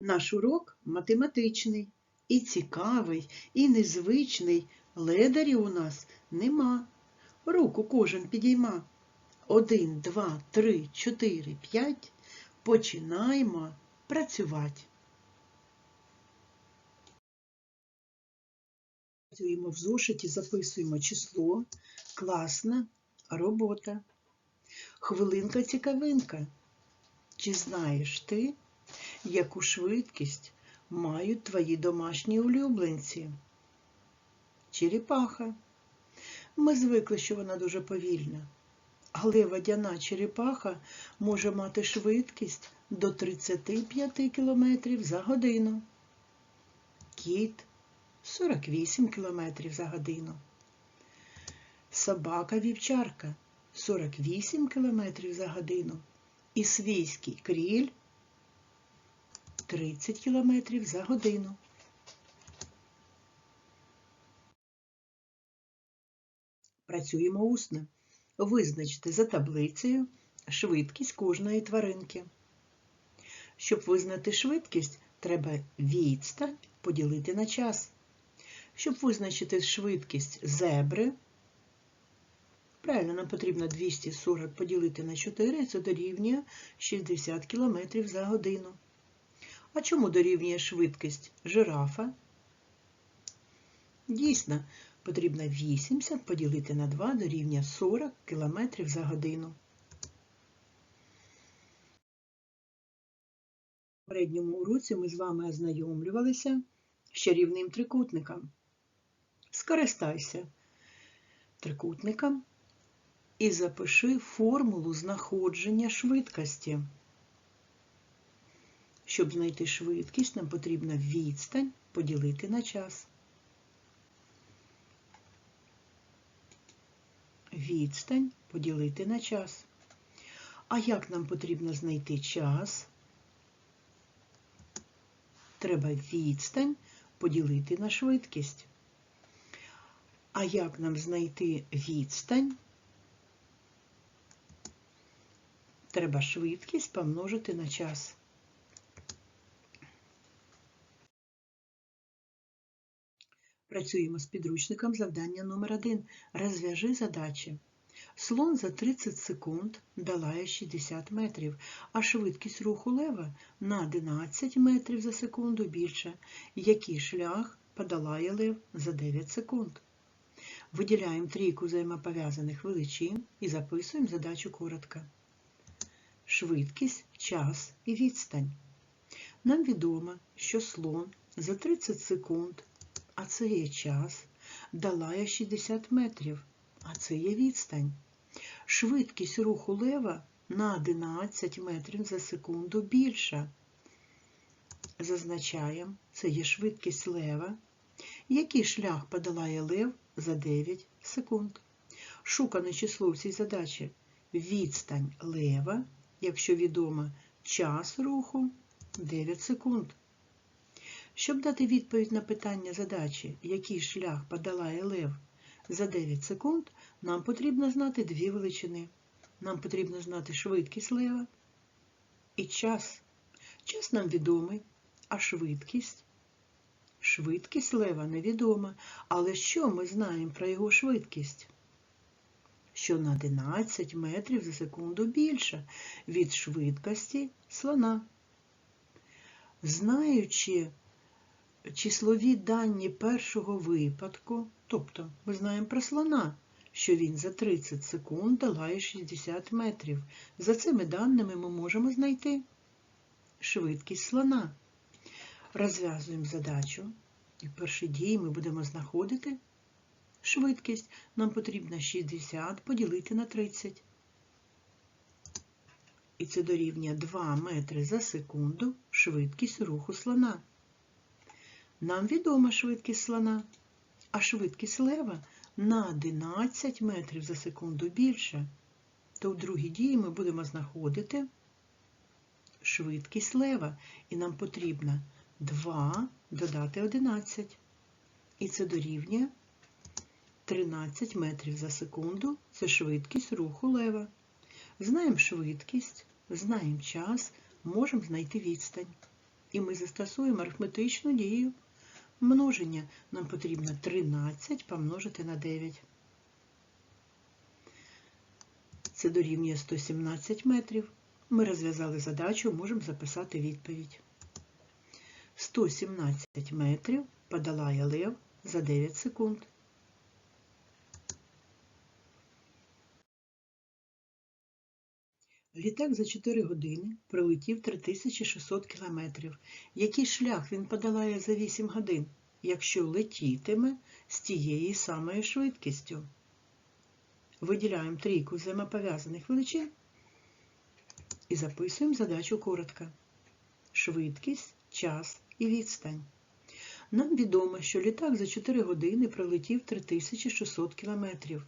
Наш урок математичний, і цікавий, і незвичний. Ледарів у нас нема. Руку кожен підійма. Один, два, три, чотири, п'ять. Починаємо працювати. Працюємо в зошиті, записуємо число, класна робота. Хвилинка цікавинка. Чи знаєш ти, яку швидкість мають твої домашні улюбленці? Черепаха. Ми звикли, що вона дуже повільна. Але водяна черепаха може мати швидкість до 35 км за годину. Кіт 48 км за годину. Собака-вівчарка 48 км за годину. І свійський кріль 30 км за годину. Працюємо усно. Визначте за таблицею швидкість кожної тваринки. Щоб визнати швидкість, треба відстань поділити на час. Щоб визначити швидкість зебри, правильно, нам потрібно 240 поділити на 4, це дорівнює 60 км за годину. А чому дорівнює швидкість жирафа? Дійсно, потрібно 80 поділити на 2 дорівнює 40 км за годину. В попередньому уроці ми з вами ознайомлювалися з чарівним трикутником. Скористайся трикутником і запиши формулу знаходження швидкості. Щоб знайти швидкість, нам потрібно відстань поділити на час. Відстань поділити на час. А як нам потрібно знайти час? Треба відстань поділити на швидкість. А як нам знайти відстань? Треба швидкість помножити на час. Працюємо з підручником завдання номер 1 Розв'яжи задачі. Слон за 30 секунд долає 60 метрів, а швидкість руху лева на 11 метрів за секунду більше. Який шлях подолає лев за 9 секунд? Виділяємо трійку взаємопов'язаних величин і записуємо задачу коротко. Швидкість, час і відстань. Нам відомо, що слон за 30 секунд а це є час, долає 60 метрів, а це є відстань. Швидкість руху лева на 11 метрів за секунду більша. Зазначаємо, це є швидкість лева. Який шлях подолає лев за 9 секунд? Шукане число в цій задачі відстань лева, якщо відомо час руху 9 секунд. Щоб дати відповідь на питання задачі, який шлях подолає лев за 9 секунд, нам потрібно знати дві величини. Нам потрібно знати швидкість лева і час. Час нам відомий, а швидкість? Швидкість лева невідома. Але що ми знаємо про його швидкість? Що на 11 метрів за секунду більша від швидкості слона. Знаючи числові дані першого випадку, тобто ми знаємо про слона, що він за 30 секунд долає 60 метрів. За цими даними ми можемо знайти швидкість слона. Розв'язуємо задачу. І в першій дії ми будемо знаходити швидкість. Нам потрібно 60 поділити на 30. І це дорівнює 2 метри за секунду швидкість руху слона. Нам відома швидкість слона, а швидкість лева на 11 метрів за секунду більше. То в другій дії ми будемо знаходити швидкість лева, і нам потрібно 2 додати 11. І це дорівнює 13 метрів за секунду це швидкість руху лева. Знаємо швидкість, знаємо час, можемо знайти відстань. І ми застосуємо арифметичну дію множення. Нам потрібно 13 помножити на 9. Це дорівнює 117 метрів. Ми розв'язали задачу, можемо записати відповідь. 117 метрів подолає лев за 9 секунд. Літак за 4 години пролетів 3600 кілометрів. Який шлях він подолає за 8 годин, якщо летітиме з тією самою швидкістю? Виділяємо трійку взаємопов'язаних величин і записуємо задачу коротко. Швидкість, час і відстань. Нам відомо, що літак за 4 години пролетів 3600 кілометрів.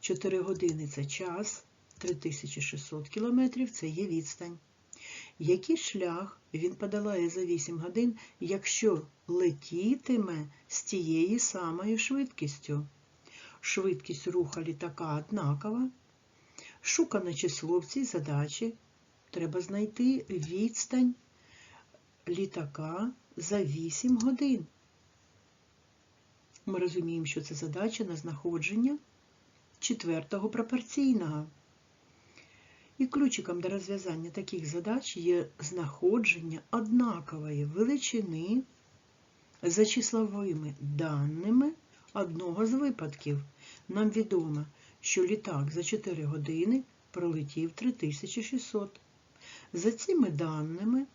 4 години це час, 3600 кілометрів це є відстань. Який шлях він подолає за 8 годин, якщо летітиме з тією самою швидкістю? Швидкість руха літака однакова. Шукане число в цій задачі. Треба знайти відстань літака за 8 годин. Ми розуміємо, що це задача на знаходження четвертого пропорційного. І ключиком до розв'язання таких задач є знаходження однакової величини за числовими даними одного з випадків. Нам відомо, що літак за 4 години пролетів 3600. За цими даними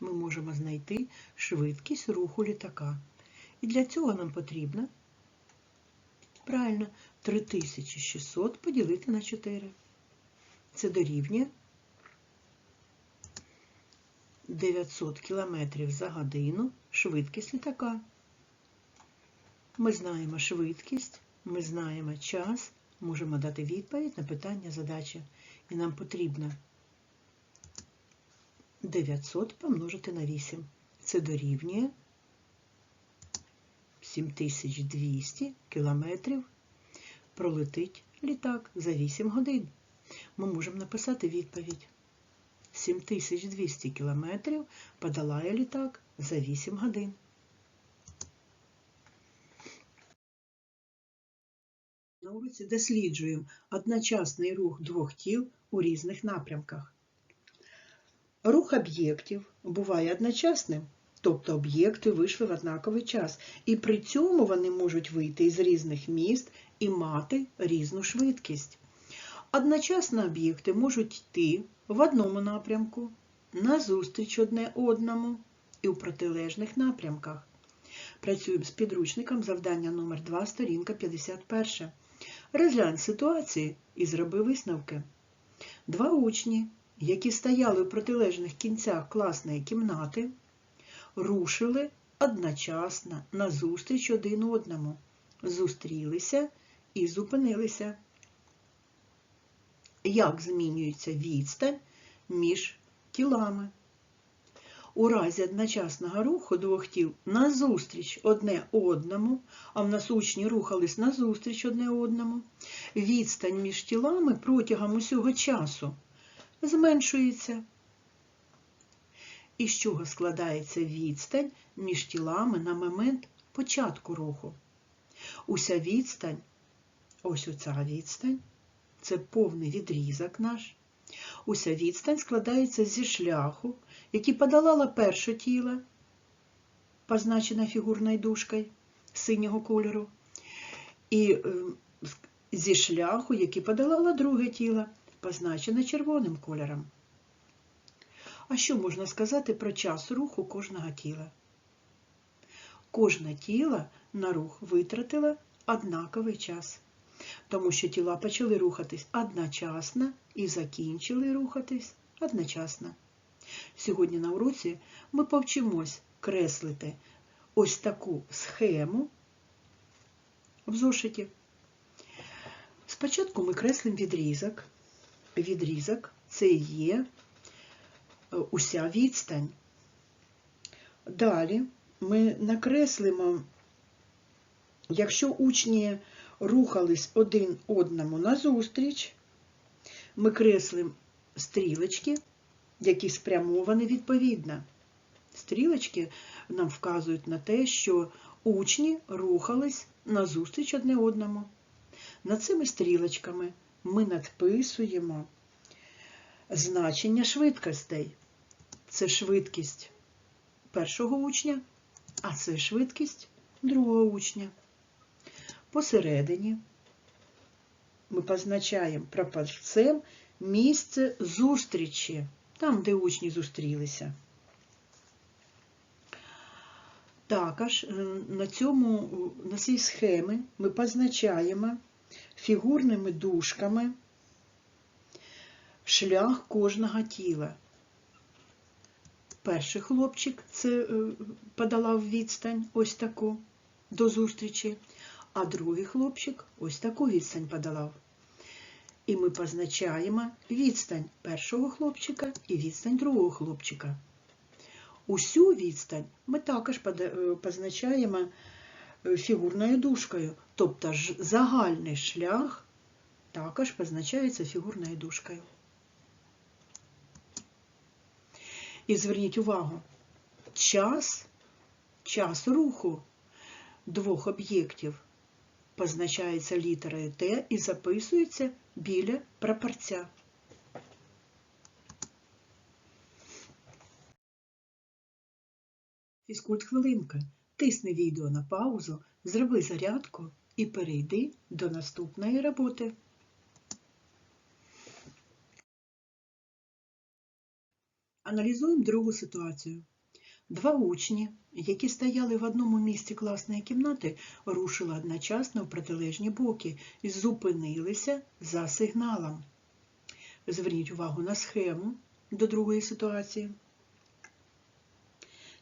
ми можемо знайти швидкість руху літака. І для цього нам потрібно правильно 3600 поділити на 4. Це дорівнює 900 км за годину швидкість літака. Ми знаємо швидкість, ми знаємо час, можемо дати відповідь на питання задачі. І нам потрібно 900 помножити на 8. Це дорівнює 7200 кілометрів пролетить літак за 8 годин. Ми можемо написати відповідь. 7200 кілометрів подолає літак за 8 годин. На уроці досліджуємо одночасний рух двох тіл у різних напрямках. Рух об'єктів буває одночасним, тобто об'єкти вийшли в однаковий час, і при цьому вони можуть вийти із різних міст і мати різну швидкість. Одночасно об'єкти можуть йти в одному напрямку, назустріч одне одному і у протилежних напрямках. Працюємо з підручником завдання номер 2 сторінка 51. Розглянь ситуації і зроби висновки. Два учні, які стояли у протилежних кінцях класної кімнати, рушили одночасно назустріч один одному, зустрілися і зупинилися. Як змінюється відстань між тілами? У разі одночасного руху двох тіл назустріч одне одному, а в нас учні рухались назустріч одне одному, відстань між тілами протягом усього часу зменшується. Із чого складається відстань між тілами на момент початку руху? Уся відстань, ось оця відстань, це повний відрізок наш. Уся відстань складається зі шляху, який подолала перше тіло, позначена фігурною дужкою синього кольору, і зі шляху, який подолала друге тіло, позначене червоним кольором. А що можна сказати про час руху кожного тіла? Кожне тіло на рух витратило однаковий час, тому що тіла почали рухатись одночасно і закінчили рухатись одночасно. Сьогодні на уроці ми повчимось креслити ось таку схему в зошиті. Спочатку ми креслимо відрізок. Відрізок це є уся відстань. Далі ми накреслимо, якщо учні рухались один одному назустріч, ми креслимо стрілочки, які спрямовані відповідно. Стрілочки нам вказують на те, що учні рухались назустріч одне одному. Над цими стрілочками ми надписуємо значення швидкостей. Це швидкість першого учня, а це швидкість другого учня. Посередині ми позначаємо прапорцем місце зустрічі, там, де учні зустрілися. Також е, на, цьому, на цій схемі ми позначаємо фігурними дужками шлях кожного тіла. Перший хлопчик це е, подолав відстань ось таку до зустрічі, а другий хлопчик ось таку відстань подолав. І ми позначаємо відстань першого хлопчика і відстань другого хлопчика. Усю відстань ми також е, позначаємо е, фігурною дужкою, тобто загальний шлях також позначається фігурною дужкою. І зверніть увагу, час, час руху двох об'єктів позначається літерою Т і записується біля прапорця. Фізкульт хвилинка. Тисни відео на паузу, зроби зарядку і перейди до наступної роботи. Аналізуємо другу ситуацію. Два учні, які стояли в одному місці класної кімнати, рушили одночасно в протилежні боки і зупинилися за сигналом. Зверніть увагу на схему до другої ситуації.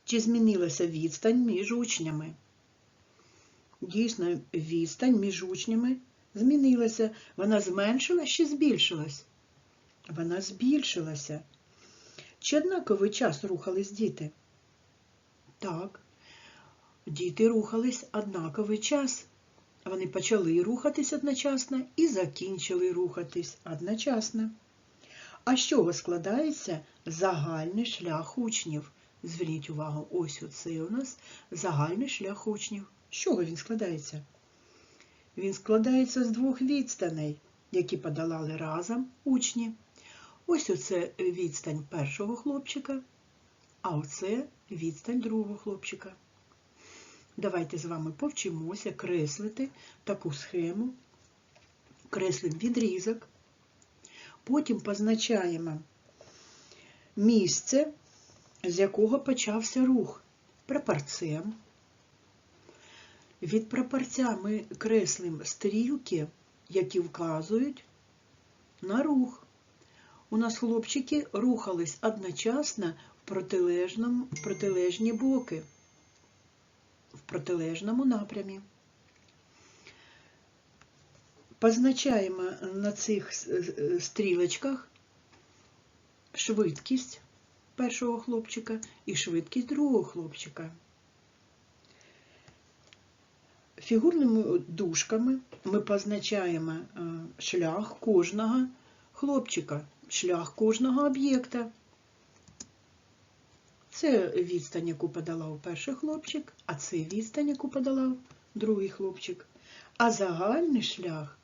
Чи змінилася відстань між учнями? Дійсно, відстань між учнями змінилася. Вона зменшилась чи збільшилась? Вона збільшилася. Чи однаковий час рухались діти? Так, діти рухались однаковий час. Вони почали рухатись одночасно і закінчили рухатись одночасно. А з чого складається загальний шлях учнів? Зверніть увагу, ось оце у нас загальний шлях учнів. З чого він складається? Він складається з двох відстаней, які подолали разом учні. Ось оце відстань першого хлопчика, а оце відстань другого хлопчика. Давайте з вами повчимося креслити таку схему, креслимо відрізок, потім позначаємо місце, з якого почався рух прапорцем. Від прапорця ми креслимо стрілки, які вказують на рух. У нас хлопчики рухались одночасно протилежні боки, в протилежному напрямі. Позначаємо на цих стрілочках швидкість першого хлопчика і швидкість другого хлопчика. Фігурними дужками ми позначаємо шлях кожного хлопчика, шлях кожного об'єкта. Це відстань, яку подолав перший хлопчик, а це відстань, яку подолав другий хлопчик. А загальний шлях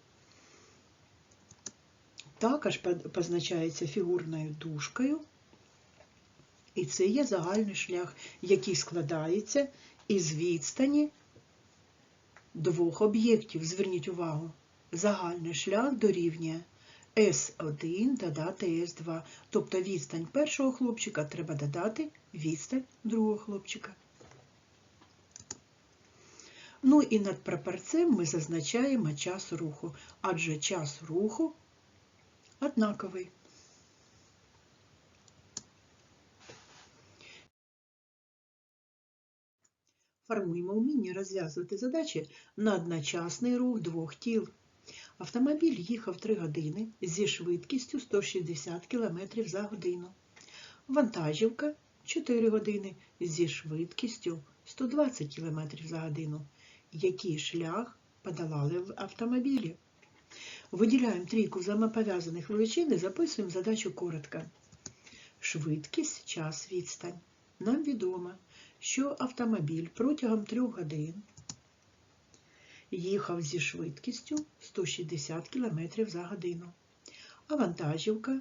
також позначається фігурною дужкою. І це є загальний шлях, який складається із відстані двох об'єктів. Зверніть увагу, загальний шлях дорівнює С1 додати С2. Тобто відстань першого хлопчика треба додати відстань другого хлопчика. Ну і над прапорцем ми зазначаємо час руху, адже час руху однаковий. Формуємо вміння розв'язувати задачі на одночасний рух двох тіл. Автомобіль їхав 3 години зі швидкістю 160 км за годину. Вантажівка 4 години зі швидкістю 120 км за годину. Який шлях подолали в автомобілі? Виділяємо трійку взаємопов'язаних величин і записуємо задачу коротко. Швидкість, час, відстань. нам відомо, що автомобіль протягом 3 годин їхав зі швидкістю 160 км за годину, а вантажівка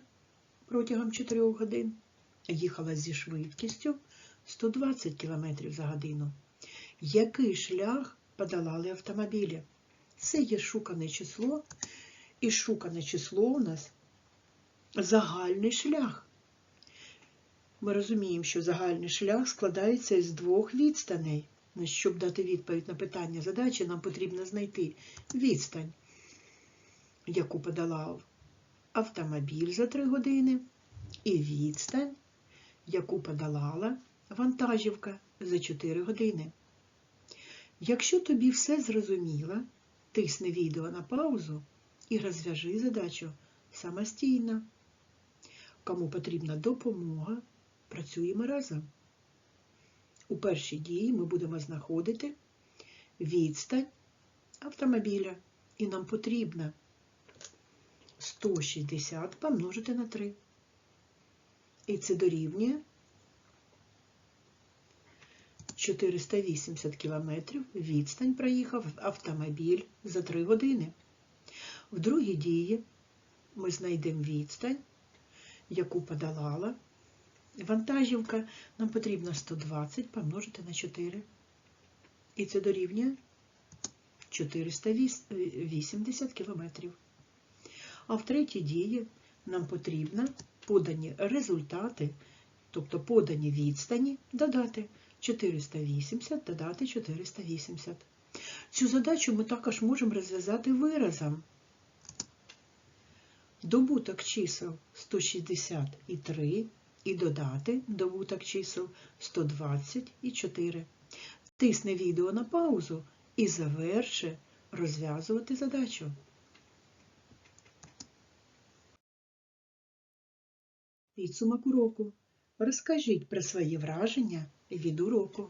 протягом 4 годин їхала зі швидкістю 120 км за годину. Який шлях подолали автомобілі? Це є шукане число, і шукане число у нас загальний шлях. Ми розуміємо, що загальний шлях складається із двох відстаней. Ну, Щоб дати відповідь на питання задачі, нам потрібно знайти відстань, яку подолав автомобіль за 3 години, і відстань, яку подолала вантажівка за 4 години. Якщо тобі все зрозуміло, тисни відео на паузу і розв'яжи задачу самостійно. Кому потрібна допомога, працюємо разом. У першій дії ми будемо знаходити відстань автомобіля, і нам потрібно 160 помножити на 3. І це дорівнює 480 кілометрів відстань проїхав автомобіль за 3 години. В другій дії ми знайдемо відстань, яку подолала вантажівка. Нам потрібно 120 помножити на 4. І це дорівнює 480 кілометрів. А в третій дії нам потрібно подані результати, тобто подані відстані, додати 480, додати 480. Цю задачу ми також можемо розв'язати виразом. Добуток чисел 160 і 3 і додати добуток чисел 120 і 4. Тисни відео на паузу і заверши розв'язувати задачу. Підсумок уроку. Розкажіть про свої враження від уроку.